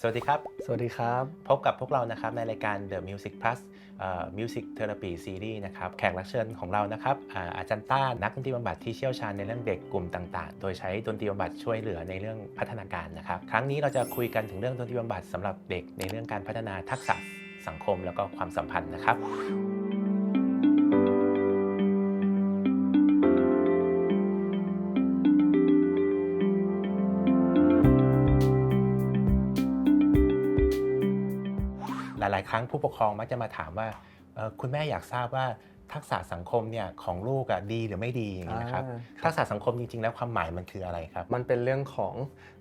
สวัสดีครับ สวัสดีครับ พบกับพวกเรานะครับในรายการ The Music Plus เอ่อ Music Therapy Series นะครับ แขกรับเชิญของเรานะครับอ่าอาจารย์ต้า นักดนตรีบำบัดที่เชี่ยวชาญในเรื่องเด็กกลุ่มต่าง ๆ โดยใช้ดนตรีบำบัดช่วยเหลือในเรื่องพัฒนาการนะครับ ครั้งนี้เราจะคุยกันถึงเรื่องดนตรีบำบัดสำหรับเด็กในเรื่องการพัฒนาทักษะสังคม แล้วก็ความสัมพันธ์นะครับ ลายครั้งผู้ปกครองมักจะมาถามว่าคุณแม่อยากทราบว่า ทักษะสังคมเนี่ยของลูกอะดีหรือไม่ดีอย่างนี้นะครับอ่าทักษะสังคมจริงๆ แล้วความหมายมันคืออะไรครับ มันเป็นเรื่องของ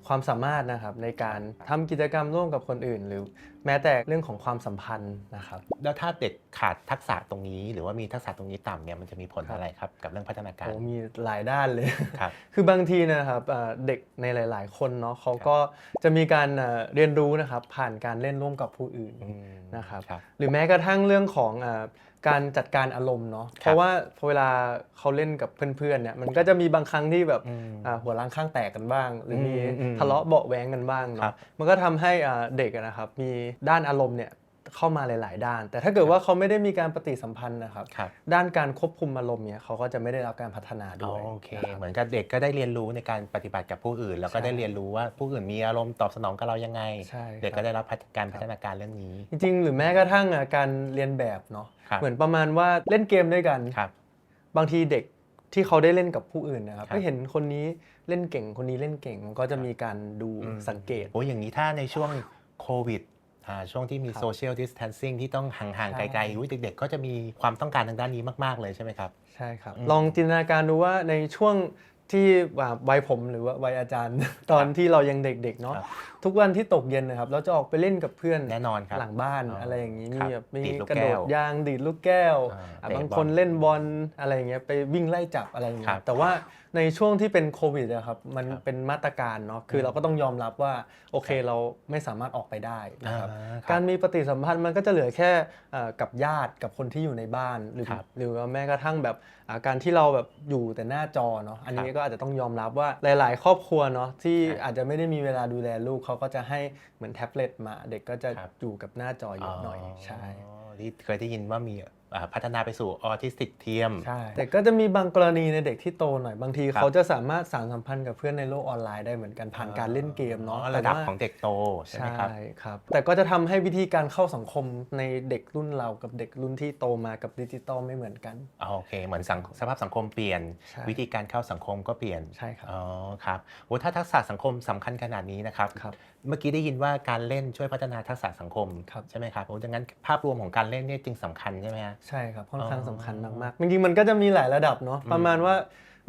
ความสามารถนะครับในการทำกิจกรรมร่วมกับคนอื่น หรือแม้แต่เรื่องของความสัมพันธ์นะครับ แล้วถ้าเด็กขาดทักษะตรงนี้ หรือว่ามีทักษะตรงนี้ต่ำเนี่ยมันจะมีผลครับ อะไรครับกับเรื่องพัฒนาการ โอ้มีหลายด้านเลย ครับ คือบางทีนะครับเอ่อเด็กในหลาย ๆ คนเนาะเขาก็จะมีการเอ่อเรียนรู้นะครับผ่านการเล่นร่วมกับผู้อื่นอืมนะครับครับ หรือแม้กระทั่งเรื่องของเอ่อ การจัดการอารมณ์เนาะครับเพราะว่าพอเวลาเขาเล่นกับเพื่อนๆเนี่ยมันก็จะมีบางครั้งที่แบบอืมอ่าหัวล้างข้างแตกกันบ้าง หรือมีอืมอืมทะเลาะเบาะแว้งกันบ้างครัเนาะบมันก็ทำให้อ่าเด็กอะนะครับมีด้านอารมณ์เนี่ย เข้ามาหลาย ๆ ด้าน แต่ถ้าเกิดว่าเขาไม่ได้มีการปฏิสัมพันธ์นะครับครับ ด้านการควบคุมอารมณ์เนี่ยเขาก็จะไม่ได้รับการพัฒนาอ๋ด้อวยโอเค นะครับ เหมือนกับเด็กก็ได้เรียนรู้ในการปฏิบัติกับผู้อื่น แล้วก็ใช่ได้เรียนรู้ว่าผู้อื่นมีอารมณ์ตอบสนองกับเรายังไง ใช่เด็กคก็รับได้รับการพัฒนาการเรื่องนี้ จริง ๆ หรือแม้กระทั่งอะการเรียนแบบเนาะครับ เหมือนประมาณว่าเล่นเกมด้วยกัน ครับ บางทีเด็กที่เขาได้เล่นกับผู้อื่นนะครับครับก็เห็นคนนี้เล่นเก่งคนนี้เล่นเก่งมันก็จะมีการดูอืม สังเกต โอ้ยอย่างนี้ถ้าในช่วงโควิดอ่า ช่วงที่มีครับโซเชียลดิส a ทนซิ่งที่ต้องห่างๆใช่ไกลๆอุ๊ยเด็กๆ ก็จะมีความต้องการทางด้านนี้มากๆเลยใช่ไหมครับ ใช่ครับอืมลองจินตนาการดูว่าในช่วงที่ว่าวัยผมหรือว่าวัยอาจารย์ ตอนที่เรายังเด็กๆเนาะครับทุกวันที่ตกเย็นนะครับ เราจะออกไปเล่นกับเพื่อนแน่นอนครับหลังบ้านอ๋อออะไรอย่างนี้ครัมีบแบบมีดีดลูกกระโดแก้ดวยางดีดลูกแก้วอ่าอะเตะบางบอลคนเล่นบอลอะไรอย่างเงี้ยไปวิ่งไล่จับอะไรอย่างครัเงี้บยแต่ว่า ในช่วงที่เป็นโควิดอะครับมันครับเป็นมาตรการเนาะคือเราก็ต้องยอมรับว่าโอเคเราไม่สามารถออกไปได้นะครับอ่าครับการมีปฏิสัมพันธ์มันก็จะเหลือแค่เอ่อกับญาติกับคนที่อยู่ในบ้านหรือครับหรือว่าแม้กระทั่งแบบอ่าการที่เราแบบอยู่แต่หน้าจอเนาะอันนี้ครับก็อาจจะต้องยอมรับว่าหลาย ๆ ครอบครัวเนาะที่ครับอาจจะไม่ได้มีเวลาดูแลลูกเขาก็จะให้เหมือนแท็บเล็ตมา เด็กก็จะครับอยู่กับหน้าจอเยอะหน่อยใช่ที่เคยได้ยินว่ามีอ่าพัฒนาไปสู่ออทิสติกเทียม ใช่ แต่ก็จะมีบางกรณีในเด็กที่โตหน่อยบางทีครับเขาจะสามารถสานสัมพันธ์กับเพื่อนในโลกออนไลน์ได้เหมือนกันผ่านการเล่นเกมเนาะอ๋อแต่ระดับว่าของเด็กโตใช่ไหมครับใช่ครับ แต่ก็จะทำให้วิธีการเข้าสังคมในเด็กรุ่นเรากับเด็กรุ่นที่โตมากับดิจิตอลไม่เหมือนกันอ๋อโอเค เหมือนสังสภาพสังคมเปลี่ยนใช่วิธีการเข้าสังคมก็เปลี่ยนใช่ครับอ๋อครับโอ้ถ้าทักษะสังคมสำคัญขนาดนี้นะครับครับ เมื่อกี้ได้ยินว่าการเล่นช่วยพัฒนาทักษะสังคมครับ ใช่ไหมครับโอ้ดังนั้นภาพรวมของการเล่นเนี่ยจึงสำคัญใช่ไหมฮะ ใช่ครับค่อนข้างอ๋อสำคัญมากๆจริงๆมันก็จะมีหลายระดับเนาะอืมประมาณว่า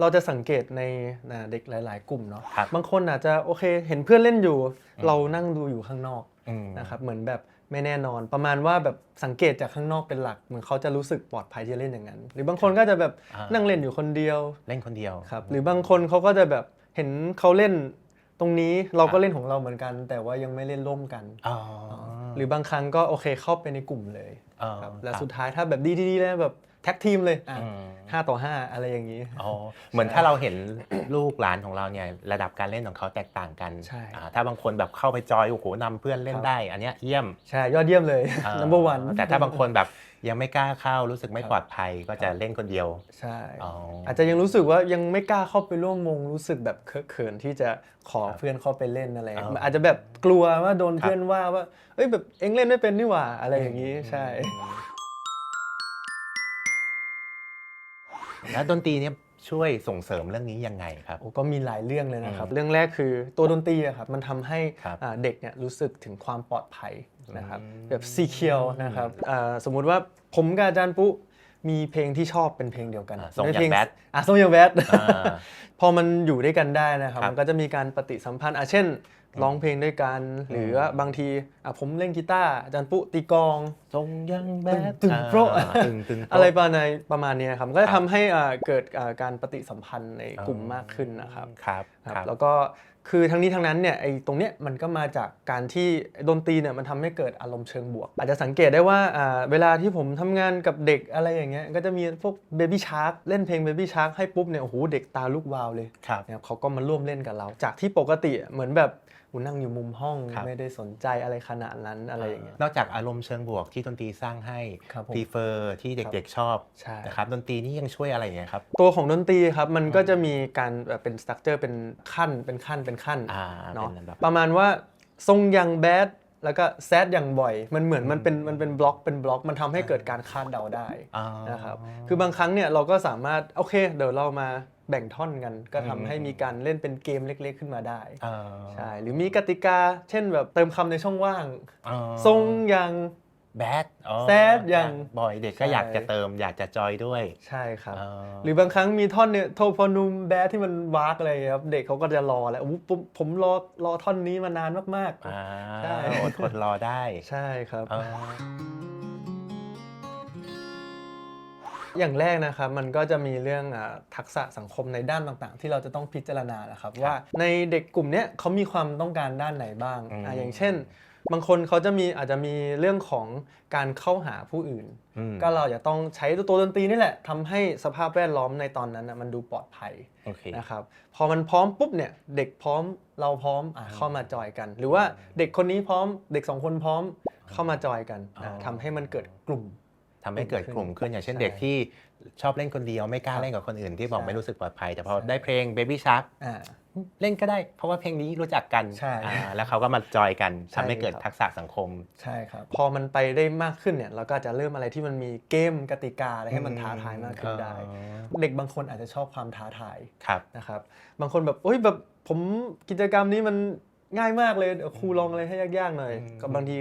เราจะสังเกตในอ่าเด็กหลาย ๆ กลุ่มเนาะครับบางคนอาจจะโอเคเห็นเพื่อนเล่นอยู่อืมเรานั่งดูอยู่ข้างนอกอืม นะครับเหมือนแบบไม่แน่นอน ประมาณว่าแบบสังเกตจากข้างนอกเป็นหลักเหมือนเขาจะรู้สึกปลอดภัยที่จะเล่นอย่างนั้น หรือบางคนก็จะแบบอ่านั่งเล่นอยู่คนเดียว เล่นคนเดียว ครับหรือบางคนเขาก็จะแบบเห็นเขาเล่น ตรงนี้เราคก็รับเล่นของเราเหมือนกัน แต่ว่ายังไม่เล่นร่วมกันอ๋อหรือบางครั้งก็โอเคเข้าไปในกลุ่มเลยอ๋อครับและครับสุดท้ายถ้าแบบดีๆแล้วแบบแท็กทีมเลยอะอืมห้าต่อห้าอะไรอย่างนี้อ๋อเหมือนถ้าเราเห็นลูกหลานของเราเนี่ยระดับการเล่นของเขาแตกต่างกันใช่อ่าถ้าบางคนแบบเข้าไปจอยโอ้โหนำเพื่อนเล่นครับได้ อันเนี้ยเยี่ยมใช่ยอดเยี่ยมเลยอ่า number one แต่ถ้าบางคนแบบ ยังไม่กล้าเข้ารู้สึกไม่ครับปลอดภัยก็จะครับเล่นคนเดียว ใช่อ๋อออาจจะยังรู้สึกว่ายังไม่กล้าเข้าไปร่วมวงรู้สึกแบบเคอะเขินที่จะขอครับเพื่อนเข้าไปเล่นอะไรอ๋ออาจจะแบบกลัวว่าโดนครับเพื่อนว่าว่าเอ้ยแบบเอ็งเล่นไม่เป็นนี่หว่าอะไรอย่างนี้ใช่แล้วดนตรีเนี่ย ช่วยส่งเสริมเรื่องนี้ยังไงครับ โอ้ก็มีหลายเรื่องเลยนะครับอืมเรื่องแรกคือตัวดนตรีอะครับมันทำให้ครับอ่าเด็กเนี่ยรู้สึกถึงความปลอดภัยนะครับอืมแบบซีเคียวนะครับอ่าสมมุติว่าผมกับอาจารย์ปุ๊มีเพลงที่ชอบเป็นเพลงเดียวกันอ่าทรงไม่อย่างเพลงแบดอะทรงอย่างแบดอ่าพอมันอยู่ด้วยกันได้นะครับครับ มันก็จะมีการปฏิสัมพันธ์อะเช่น ร้องเพลงด้วยกัน หรือว่าบางทีอะผมเล่นกีตาร์อาจารย์ปุ๊ตีกลองทรงยังแบดตึงโปรอ่าตึงตึงโปอะไรประมาณในประมาณเนี้ยครับมันก็คจะรับทำให้อ่าเกิดอ่าการปฏิสัมพันธ์ในกลุ่มมากขึ้นนะครับครับครับครับแล้วก็คือทั้งนี้ทั้งนั้นเนี่ยไอ้ตรงเนี้ยมันก็มาจากการที่ดนตรีเนี่ยมันทำให้เกิดอารมณ์เชิงบวก อาจจะสังเกตได้ว่าอ่าเวลาที่ผมทำงานกับเด็กอะไรอย่างเงี้ยก็จะมีพวกเบบี้ชาร์กเล่นเพลงเบบี้ชาร์กให้ปุ๊บเนี่ยโอ้โหเด็กตาลูกวาวเลยครับนะครับเขาก็มาร่วมเล่นกับเรา จากที่ปกติเหมือนแบบ กูนั่งอยู่มุมห้องครับ ไม่ได้สนใจอะไรขนาดนั้นอะไรอย่างเงี้ย นอกจากอารมณ์เชิงบวกที่ดนตรีสร้างให้ครับผม พรีเฟอร์ที่เด็กๆชอบใช่ นะครับดนตรีนี่ยังช่วยอะไรอย่างเงี้ยครับ ตัวของดนตรีครับมันก็จะมีการแบบเป็นสตรัคเจอร์เป็นขั้นเป็นขั้นเป็นขั้นอ่าเนาะเป็นลำดับประมาณว่าทรงอย่างแบดแล้วก็แซดอย่างบ่อย มันเหมือนมันเป็นมันเป็นบล็อกเป็นบล็อกมันทำให้เกิดการคาดเดาได้อ๋อนะครับคือบางครั้งเนี่ยเราก็สามารถโอเค เดี๋ยวเรามา แบ่งท่อนกัน ก็ทำอืมให้มีการเล่นเป็นเกมเล็ก ๆ ขึ้นมาได้เอ่อใช่หรือมีกติกา เช่นแบบเติมคำในช่องว่างอ๋อทรงอย่าง แบดอ๋อ sad อย่าง บ่อยเด็กก็ใช่อยากจะเติมอยากจะจอยด้วยใช่ครับอ๋อหรือบางครั้งมีท่อนเนี่ยโทพอนุมแบดที่มันวากอะไรอย่างเงี้ยครับเด็กเขาก็จะรอแหละอู้ผมผมรอรอท่อนนี้มานานมาก อ่าใช่ อดทนรอได้ๆ ใช่ครับอ๋อ อย่างแรกนะครับมันก็จะมีเรื่องอาทักษะสังคมในด้านต่างๆ ที่เราจะต้องพิจารณานะครับ ว่าในเด็กกลุ่มเนี้ยเขามีความต้องการด้านไหนบ้างอ่าอย่างเช่น บางคนเขาจะมีอาจจะมีเรื่องของการเข้าหาผู้อื่น อืมก็เราจะต้องใช้ตัวดนตรีนี่แหละทำให้สภาพแวดล้อมในตอนนั้นนะมันดูปลอดภัย โอเค นะครับพอมันพร้อมปุ๊บเนี่ยเด็กพร้อมเราพร้อมอะเข้ามาจอยกัน หรือว่าเด็กคนนี้พร้อมเด็กสองคนพร้อมเข้ามาจอยกันอะอ๋อ ทำให้มันเกิดกลุ่ม ทำให้เกิดกลุ่มขึ้นอย่างเช่นใช่เด็กที่ชอบเล่นคนเดียวไม่กล้าครับเล่นกับคนอื่นที่บอกใช่ไม่รู้สึกปลอดภัย แต่พอใช่ได้เพลง Baby Shark อ่าเล่นก็ได้ เพราะว่าเพลงนี้รู้จักกันใช่อ่าแล้วเขาก็มาจอยกันใช่ทำให้เกิดครับทักษะสังคมใช่ครับพอมันไปได้มากขึ้นเนี่ยเราก็จะเริ่มอะไรที่มันมีเกมกติกาอะไรให้มันท้าทายมากขึ้นได้อ๋อเด็กบางคนอาจจะชอบความท้าทายครับนะครับ บางคนแบบโอ้ยแบบผมกิจกรรมนี้มันง่ายมากเลยเดี๋ยวครูลองอะไรให้ยากๆหน่อยอืมก็บางที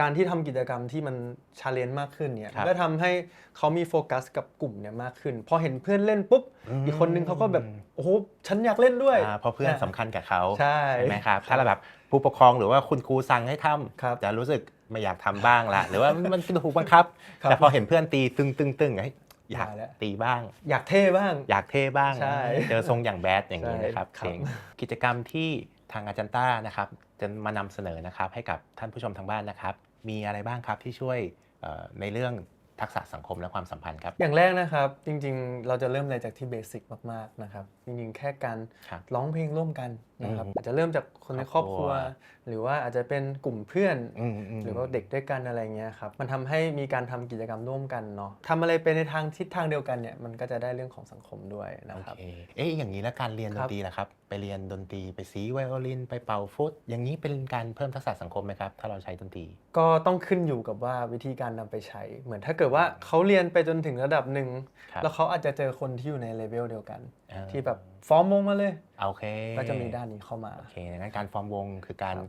การที่ทำกิจกรรมที่มันชาเลนจ์มากขึ้นเนี่ยครับก็ทำให้เขามีโฟกัสกับกลุ่มเนี่ยมากขึ้น พอเห็นเพื่อนเล่นปุ๊บอืมอีกคนนึงเขาก็แบบโอ้โหฉันอยากเล่นด้วยอ่าเพราะเพื่อนสำคัญกับเขาใช่ไหมครับถ้าเราแบบผู้ปกครองหรือว่าคุณครูสั่งให้ทำครับจะรู้สึกไม่อยากทำบ้างละหรือว่ามันถูกบังคับครับ แต่พอเห็นเพื่อนตีตึงตึงตึงเฮ้ยอยากมาแล้วตีบ้าง อยากเท่บ้าง อยากเท่บ้างใช่เจอทรงอย่างแบดอย่างนี้นะครับใช่ครับเพลงกิจกรรมที่ ทางอาจารย์ต้านะครับจะมานำเสนอนะครับให้กับท่านผู้ชมทางบ้านนะครับ มีอะไรบ้างครับที่ช่วยเอ่อในเรื่องทักษะสังคมและความสัมพันธ์ครับ อย่างแรกนะครับ จริงๆ เราจะเริ่มอะไรจากที่เบสิกมากๆนะครับ จริงๆ แค่การครับร้องเพลงร่วมกัน นะครับอืมอาจจะเริ่มจากคนในครอบครัวครอบครัว หรือว่าอาจจะเป็นกลุ่มเพื่อนอืมมหรือว่าเด็กด้วยกันอะไรเงี้ยครับมันทำให้มีการทำกิจกรรมร่วมกันเนาะทำอะไรไปในทางทิศทางเดียวกันเนี่ยมันก็จะได้เรื่องของสังคมด้วยนะโอครับเคเอ๊ะอย่างนี้แล้วการเรียนคดรันบตรีล่ะครับไปเรียนดนตรีไปสีไวโอลิน ไปเป่าฟุตอย่างนี้เป็นการเพิ่มทักษะสังคมไหมครับถ้าเราใช้ดนตรีก็ต้องขึ้นอยู่กับว่าวิธีการนำไปใช้ เหมือนถ้าเกิดว่าเขาเรียนไปจนถึงระดับหนึ่งครับแล้วเขาอาจจะเจอคนที่อยู่ในเลเวลเดียวกันอ่าที่แบบ ฟอร์มวงมาเลย โอเคก็จะมีด้านนี้เข้ามา โอเคงั้นการฟอร์มวงคือการครับ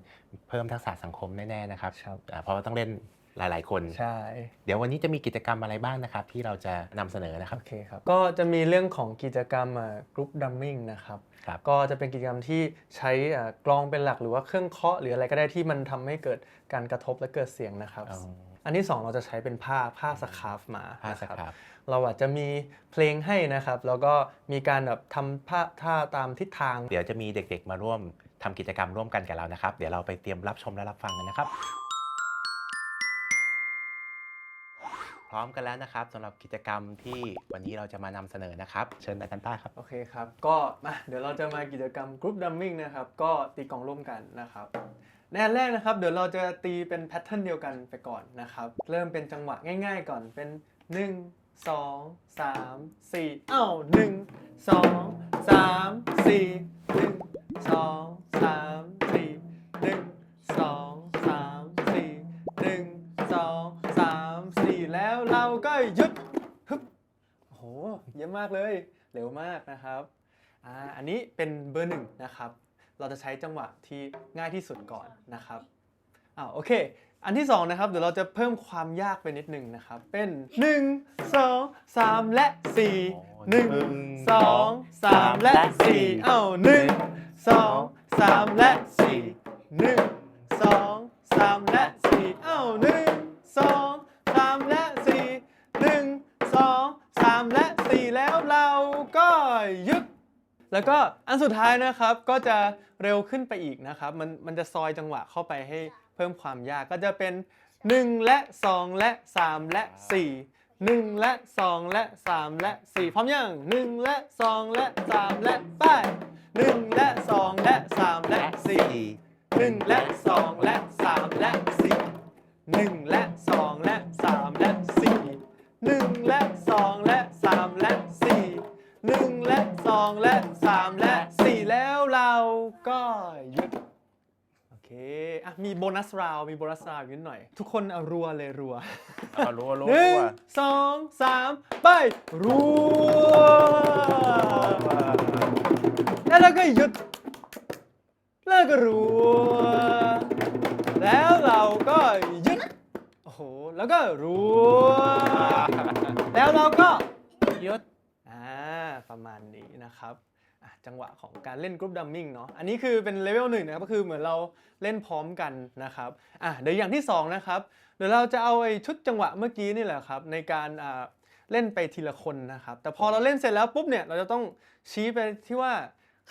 เพิ่มทักษะสังคมแน่ๆนะครับครับ อ่าเพราะว่าต้องเล่นหลาย ๆ คน ใช่ เดี๋ยววันนี้จะมีกิจกรรมอะไรบ้างนะครับ ที่เราจะนำเสนอนะครับ โอเคครับ ก็จะมีเรื่องของกิจกรรมกรุ๊ปดัมมิงนะครับ ครับ ก็จะเป็นกิจกรรมที่ใช้อ่ากลองเป็นหลักหรือว่าเครื่องเคาะหรืออะไรก็ได้ที่มันทำให้เกิดการกระทบและเกิดเสียงนะครับ อ๋ออันที่สองเราจะใช้เป็นผ้าผ้าสครับมาผ้าสนะครับ ครับ เราอาจจะมีเพลงให้นะครับ แล้วก็มีการแบบทำผ้าท่าตามทิศทาง เดี๋ยวจะมีเด็กๆมาร่วมทำกิจกรรมร่วมกันกับเรานะครับ เดี๋ยวเราไปเตรียมรับชมและรับฟังกันนะครับ พร้อมกันแล้วนะครับสำหรับกิจกรรมที่วันนี้เราจะมานำเสนอนะครับ เชิญอาจารย์ต้าครับ โอเคครับ ก็มาเดี๋ยวเราจะมากิจกรรมกรุ๊ปดัมมิงนะครับ ก็ตีกลองร่วมกันนะครับในอันแรกนะครับ เดี๋ยวเราจะตีเป็นแพทเทิร์นเดียวกันไปก่อนนะครับ เริ่มเป็นจังหวะง่ายๆก่อนเป็น 1 สองสามสี่เอ้าหนึ่งสองสามสี่หนึ่งสองสามสี่หนึ่งสองสามสี่หนึ่งสองสามสี่แล้วเราก็หยุดฮึบโอ้โหเยอะมากเลยเร็วมากนะครับอ่าอันนี้เป็นเบอร์หนึ่งนะครับ เราจะใช้จังหวะที่ง่ายที่สุดก่อนนะครับอ้าวโอเค อันที่สองนะครับเดี๋ยวเราจะเพิ่มความยากไปนิดหนึ่งนะครับ เป็น 1 2 3 และ 4 1 2 3 และ 4 เอ้า1 2 3 และ 4 1 2 3 และ 4 เอ้า1 2 3 และ 4 1 2 3 และ 4 แล้วเราก็หยุดแล้วก็อันสุดท้ายนะครับก็จะเร็วขึ้นไปอีกนะครับ มันมันจะซอยจังหวะเข้าไปให้ เพิ่มความยากก็จะเป็น 1 และ 2 และ 3 และ 4 1 และ 2 และ 3 และ 4 พร้อมยัง1และ 2 และ 3 และไป1และ 2 และ 3 และ4หนึ่งและสองและสามและสี่หนึ่งและสองและสามและสี่หนึ่งและสองและสามและสี่หนึ่งและสองและสามและสี่แล้วเราก็หยุด อเคอะมีโบนัสราวด์มีโบนัสราวด์นิดหน่อย ทุกคนเอารัวเลยรัวเอารู้รู้หนึ่งว่าสองสามไปรัวแล้วเราก็หยุด แล้วก็รัว แล้วเราก็หยุดโอ้โหแล้วก็รัว แล้วเราก็หยุดอ่าประมาณนี้นะครับอะ จังหวะของการเล่นกรุ๊ปดัมมิ่งเนาะ อันนี้คือเป็นเลเวลหนึ่งนะครับ ก็คือเหมือนเราเล่นพร้อมกันนะครับ อะเดี๋ยวอย่างที่สองนะครับ เดี๋ยวเราจะเอาไอ้ชุดจังหวะเมื่อกี้นี่แหละครับ ในการอ่าเล่นไปทีละคนนะครับ แต่พอเราเล่นเสร็จแล้วปุ๊บเนี่ยเราจะต้องชี้ไปที่ว่า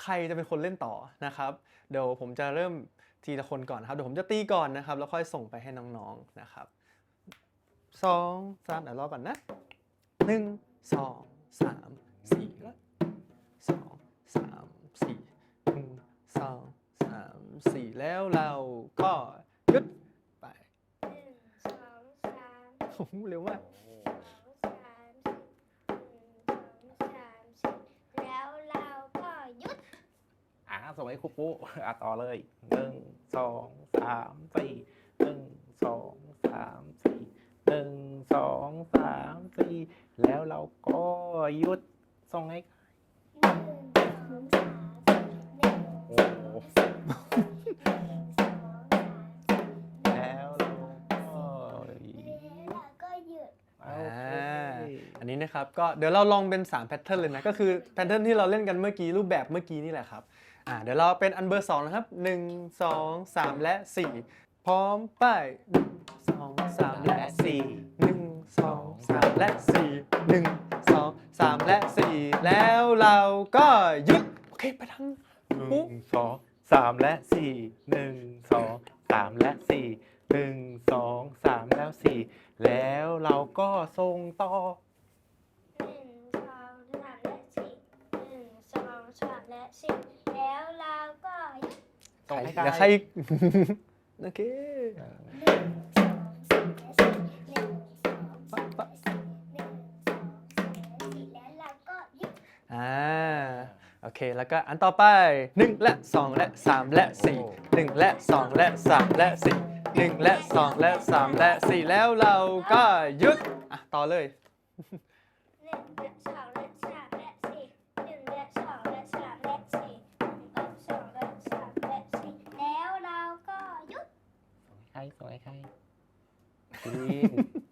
ใครจะเป็นคนเล่นต่อนะครับ เดี๋ยวผมจะเริ่มทีละคนก่อนนครับ เดี๋ยวผมจะตีก่อนนะครับ แล้วค่อยส่งไปให้น้องๆนะครับสองสามเดี๋ยวรอก่อนนะหนึ่งสองสาม สี่แล้วเราก็หยุดไปหนึ่งสองสามโอ้โหเร็วมาก สองสามสี่หนึ่งสองสามสี่แล้วเราก็หยุดอะส่งให้ครูปุ๊อะต่อเลยหนึ่งสองสามสี่หนึ่งสองสามสี่หนึ่งสองสามสี่แล้วเราก็หยุดส่งให้ หนึ่งสองสามสี่หนึ่งโอ้สอง หนึ่งสองสามสี่แล้วเราก็แล้วก็หยุดอันนี้นะครับก็เดี๋ยวเราลองเป็น3แพทเทิร์นเลยนะ ก็คือแพทเทิร์นที่เราเล่นกันเมื่อกี้รูปแบบเมื่อกี้นี่แหละครับอ่าเดี๋ยวเราเป็นอันเบอร์สองนะครับ1 2 3และ4พร้อมไป1 2 3และ4 1 2 3และ4 1 2 3และ4แล้วเราก็หยุดโอเคไปทาง หนึ่งสองสามและสี่หนึ่งสองสามและสี่หนึ่งสองสามแล้วสี่แล้วเราก็ส่งต่อ หนึ่งสองสามและสี่หนึ่งสองสามและสี่แล้วเราก็หยุดส่งให้เดี๋ยวใครอีกโอเค หนึ่งสองสามและสี่หนึ่งสองสามและสี่หนึ่งสองสามและสี่แล้วเราก็หยุดอ่า โอเค แล้วก็อันต่อไป 1 และ 2 และ 3 และ 4 1 และ 2 และ 3 และ 4 1 และ 2 และ 3 และ 4 แล้วเราก็หยุดอะต่อเลย หนึ่งและสองและสามและสี่หนึ่งและสองและสามและสี่หนึ่งและสองและสามและสี่แล้วเราก็หยุด ใครส่งให้ใครกรีน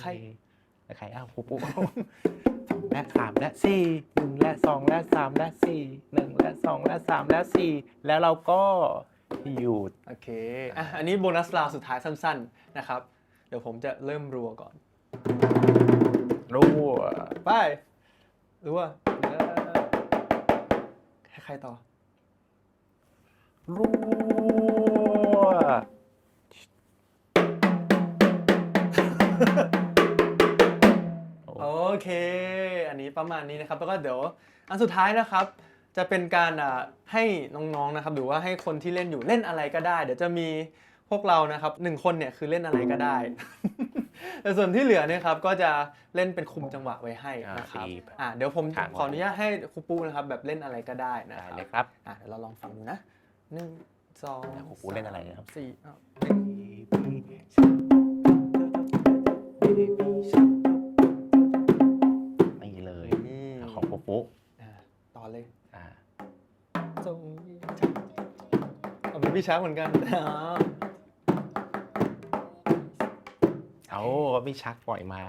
ใครเหลือใครอ้าวปุ๊บปุ๊บสองและสามและสี่หนึ่งและสองและสามและสี่หนึ่งและสองและสามและสี่แล้วเราก็หยุดโอเคอะอันนี้โบนัสราวสุดท้ายสั้น ๆนะครับ เดี๋ยวผมจะเริ่มรัวก่อน รั่วไปรัวเออให้ใครต่อ รั่วโอ เค อันนี้ประมาณนี้นะครับแล้วก็เดี๋ยวอันสุดท้ายนะครับ จะเป็นการอ่าให้น้องๆนะครับหรือว่าให้คนที่เล่นอยู่เล่นอะไรก็ได้ เดี๋ยวจะมีพวกเรานะครับหนึ่งคนเนี่ยคือเล่นอะไรก็ได้ แต่ส่วนที่เหลือเนี่ยครับก็จะเล่นเป็นคุมจังหวะไว้ให้นะครับอ่าดีอ่าเดี๋ยวผมถามขออนุญาตให้ครูปูนะครับแบบเล่นอะไรก็ได้นะได้คเลรับยครับอ่าเดี๋ยวเราลองฟังดูนะหนึ่งสองแล้วครูปูเล่นอะไรนะครับสี่อ้าว ของปุ๊บปุ๊บอ่าต่อเลยอ่าทรงเอาเป็นพี่ช้างเหมือนกันอ๋อเอาไม่ชักปล่อยไม้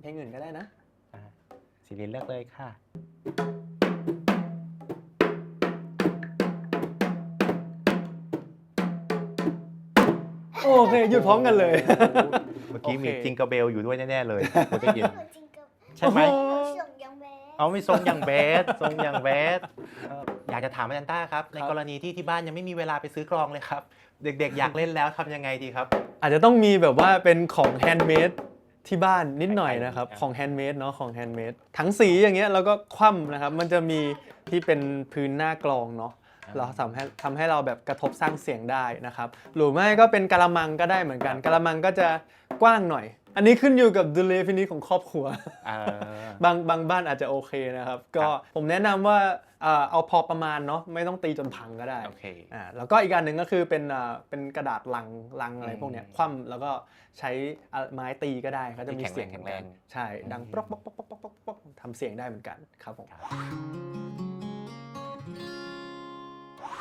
เพลงอื่นก็ได้นะอ่าสิรินเลือกเลยค่ะโอเคหยุดพร้อมกันเลย เมื่อกี้โอเคมีจิงเกอร์เบลอยู่ด้วยแน่ ๆ เลยเมื่อกี้จริงกับใช่ไหม เอาไม่ทรงอย่างเบสทรงอย่างเบสเอ่ออยากจะถามอาจารย์ต้าครับ ในกรณีที่ที่บ้านยังไม่มีเวลาไปซื้อกลองเลยครับ เด็กๆ อยากเล่นแล้วทำยังไงดีครับ อาจจะต้องมีแบบว่าเป็นของแฮนด์เมดที่บ้านนิดหน่อยนะครับ ครับ ของแฮนด์เมดเนาะของแฮนด์เมดถังสีอย่างเงี้ยเราก็คว่ำนะครับ มันจะมีที่เป็นพื้นหน้ากลองเนาะเราทำให้ทำให้เราแบบกระทบสร้างเสียงได้นะครับ หรือไม่ก็เป็นกะละมังก็ได้เหมือนกันกะละมังก็จะกว้างหน่อย อันนี้ขึ้นอยู่กับดุลยพินิจของครอบครัว เอ่อบางบางบ้านอาจจะโอเคนะครับ ก็ผมแนะนำว่าเอ่อเอาพอประมาณเนาะไม่ต้องตีจนพังก็ได้โอเค อ่าแล้วก็อีกอันหนึ่งก็คือเป็นอ่าเป็นกระดาษลังลังอะไรอืมพวกเนี้ยคว่ำแล้วก็ใช้อะไม้ตีก็ได้ก็จะมีที่แข็งแรงเสียงแข็งแรง ใช่ดังอืมป๊อกป๊อกป๊อกป๊อกป๊อกป๊อกป๊อกทำเสียงได้เหมือนกันครับผม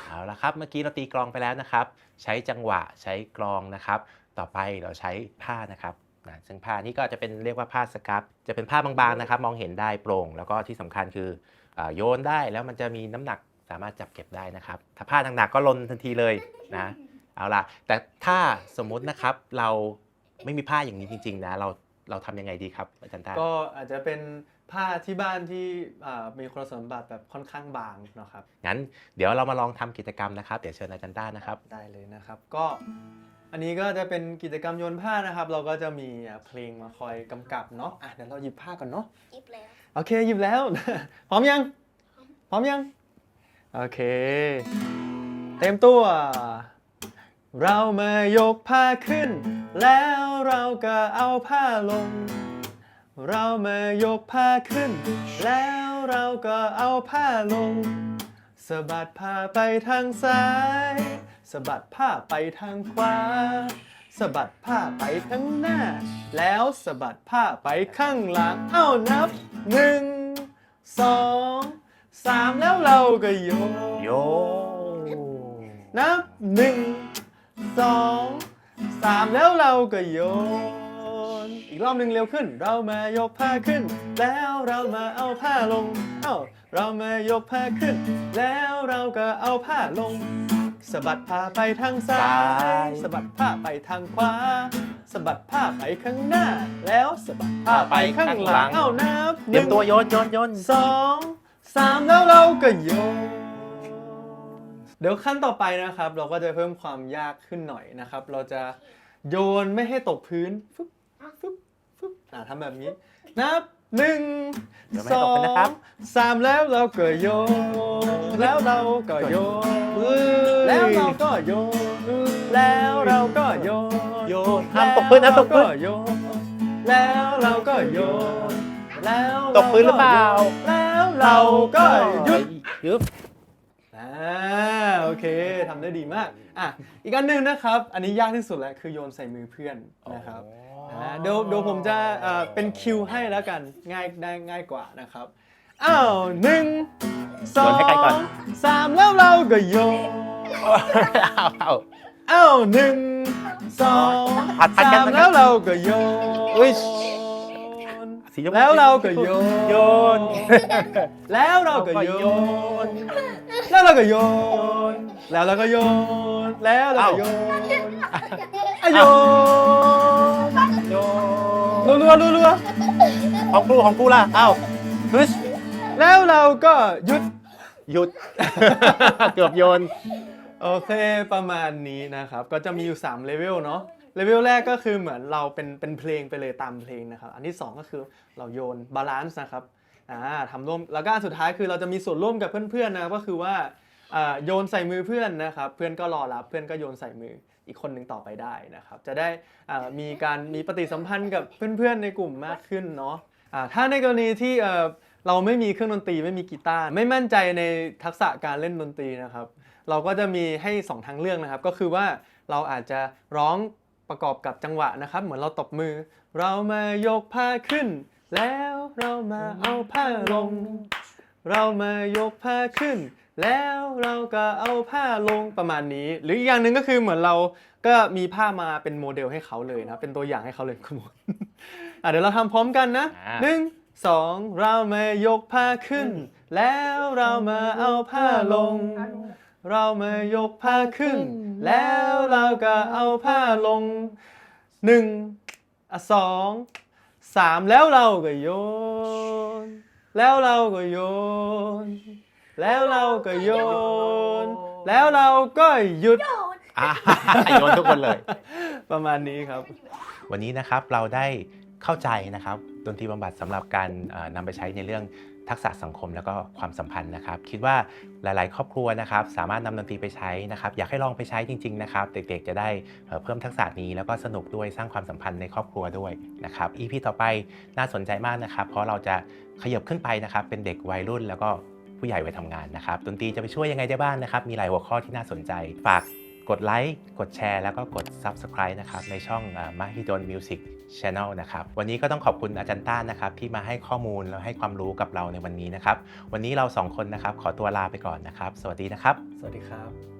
เอาละครับ เมื่อกี้เราตีกลองไปแล้วนะครับ ใช้จังหวะใช้กลองนะครับ ต่อไปเราใช้ผ้านะครับ นะซึ่งผ้านี้ก็จะเป็นเรียกว่าผ้าสครับจะเป็นผ้าบางๆนะครับ มองเห็นได้โปร่ง แล้วก็ที่สำคัญคืออาโยนได้แล้วมันจะมีน้ำหนักสามารถจับเก็บได้นะครับ ถ้าผ้าหนักๆก็ลนทันทีเลยนะเอาล่ะแต่ถ้าสมมุตินะครับเราไม่มีผ้าอย่างนี้จริงๆนะเราเราทำยังไงดีครับอาจารย์ตาก็อาจจะเป็นผ้าที่บ้านที่อ่ามีคุณสมบัติแบบค่อนข้างบางนะครับงั้นเดี๋ยวเรามาลองทำกิจกรรมนะครับ เดี๋ยวเชิญอาจารย์ต้านะครับ ได้เลยนะครับ ก็ อันนี้ก็จะเป็นกิจกรรมโยนผ้านะครับ เราก็จะมีอะเพลงมาคอยกำกับเนาะอะเดี๋ยวเราหยิบผ้าก่อนเนาะยิบแล้วโอเคหยิบแล้ว พร้อมยัง พร้อมยังโอเค เต็มตัว เรามายกผ้าขึ้น แล้วเราก็เอาผ้าลง เรามายกผ้าขึ้น แล้วเราก็เอาผ้าลงสะบัดผ้าไปทางซ้าย สะบัดผ้าไปทางขวาสะบัดผ้าไปข้างหน้า แล้วสะบัดผ้าไปข้างหลัง เอ้านับหนึ่งสองสามแล้วเราก็โยนโยนับหนึ่งสองสามแล้วเราก็โยน อีกรอบหนึ่งเร็วขึ้น เรามายกผ้าขึ้น แล้วเรามาเอาผ้าลง เอ้าเรามายกผ้าขึ้น แล้วเราก็เอาผ้าลง สะบัดผ้าไปทางซ้ายสะบัดผ้าไปทางขวาสะบัดผ้าไปข้างหน้า แล้วสะบัดผ้าไปข้างหลังเอ้านับเตรียมตัวโยนโยนโยนสองสามแล้วเราก็โยนเดี๋ยวขั้นต่อไปนะครับ เราก็จะเพิ่มความยากขึ้นหน่อยนะครับ เราจะโยนไม่ให้ตกพื้นฟึบฟึบฟึบอ่าทำแบบนี้ นับ หนึ่งเดี๋ยวไม่สตอกกันนะครับงสามแล้วเราก็โยนแล้วเราก็โยนแล้วเราก็โยนแล้วเราก็โยนโยนห้ามตกพื้นห้ามตกพื้น แล้วเราโยนแล้วเราก็โยนแล้วตกพื้นหรือเปล่า แล้วเราก็หยุด ยุบอ่าโอเคทำได้ดีมาก อะ อีกอันหนึ่งนะครับ อันนี้ยากที่สุดแล้วคือโยนใส่มือเพื่อนนะครับอ่าเดี๋ยวเดี๋ยวผมจะเอ่อเป็นคิวให้แล้วกันง่ายได้ง่ายกว่านะครับอ้าวหนึ่งสองโยนให้ใครก่อนสามแล้วเราก็โยนเอาเอา อ้าวหนึ่งสองผัดผัดกันสามผัดกันแล้วเราก็โยนอุ๊ยสีชมพูแล้วเราก็โยน โยน แล้วเราก็โยน แล้วเราก็โยน แล้วเราก็โยน แล้วเราก็โยนอะโยน โยรัวๆรัวของครูของครูล่ะเอ้าฮึชๆแล้วเราก็หยุดหยุด เกือบโยน โอเคประมาณนี้นะครับ ก็จะมีอยู่3เลเวลเนาะเลเวลแรกก็คือเหมือนเราเป็นเป็นเพลงไปเลยตามเพลงนะครับ อันที่ 2 ก็คือเราโยนบาลานซ์นะครับอ่าทำร่วมแล้วก็อันสุดท้ายคือเราจะมีส่วนร่วมกับเพื่อนๆนะครับก็คือว่าอ่าโยนใส่มือเพื่อนนะครับ เพื่อนก็รอรับเพื่อนก็โยนใส่มือ อีกคนหนึ่งต่อไปได้นะครับ จะได้มีการมีปฏิสัมพันธ์กับเพื่อนๆในกลุ่มมากขึ้นเนาะถ้าในกรณีที่เอ่อเราไม่มีเครื่องดนตรีไม่มีกีตาร์ไม่มั่นใจในทักษะการเล่นดนตรีนะครับ เราก็จะมีให้ 2 ทางเลือกนะครับ ก็คือว่าเราอาจจะร้องประกอบกับจังหวะนะครับ เหมือนเราตบมือ เรามายกผ้าขึ้น แล้วเรามาเอาผ้าลง เรามายกผ้าขึ้น แล้วเราก็เอาผ้าลงประมาณนี้ หรืออีกอย่างหนึ่งก็คือเหมือนเราก็มีผ้ามาเป็นโมเดลให้เขาเลยนะเป็นตัวอย่างให้เขาเลยคุณหมดอะเดี๋ยวเราทำพร้อมกันนะอ่า หนึ่งสองเรามายกผ้าขึ้น แล้วเรามาเอาผ้าลง เรามายกผ้าขึ้น แล้วเราก็เอาผ้าลงหนึ่งอะสองสามแล้วเราก็โยน แล้วเราก็โยน แล้วเราก็โยน แล้วเราก็หยุดโดนอะ โยนทุกคนเลย ประมาณนี้ครับ วันนี้นะครับเราได้เข้าใจนะครับดนตรีบำบัดสำหรับการเอ่อนำไปใช้ในเรื่องทักษะสังคมแล้วก็ความสัมพันธ์นะครับ คิดว่าหลาย ๆ ครอบครัวนะครับ สามารถนำดนตรีไปใช้นะครับ อยากให้ลองไปใช้จริง ๆ นะครับ เด็ก ๆ จะได้เอ่อเพิ่มทักษะนี้แล้วก็สนุกด้วยสร้างความสัมพันธ์ในครอบครัวด้วยนะครับ EP ต่อไปน่าสนใจมากนะครับ เพราะเราจะขยับขึ้นไปนะครับ เป็นเด็กวัยรุ่นแล้วก็ ผู้ใหญ่วัยทำงานนะครับดนตรีจะไปช่วยยังไงได้บ้างนะครับ มีหลายหัวข้อที่น่าสนใจ ฝากกดไลค์ กดแชร์ แล้วก็กด Subscribe นะครับ ในช่องมหิดลมิวสิก Channel นะครับ วันนี้ก็ต้องขอบคุณอาจารย์ต้านนะครับ ที่มาให้ข้อมูลแล้วให้ความรู้กับเราในวันนี้นะครับ วันนี้เราสองคนนะครับ ขอตัวลาไปก่อนนะครับ สวัสดีนะครับ สวัสดีครับ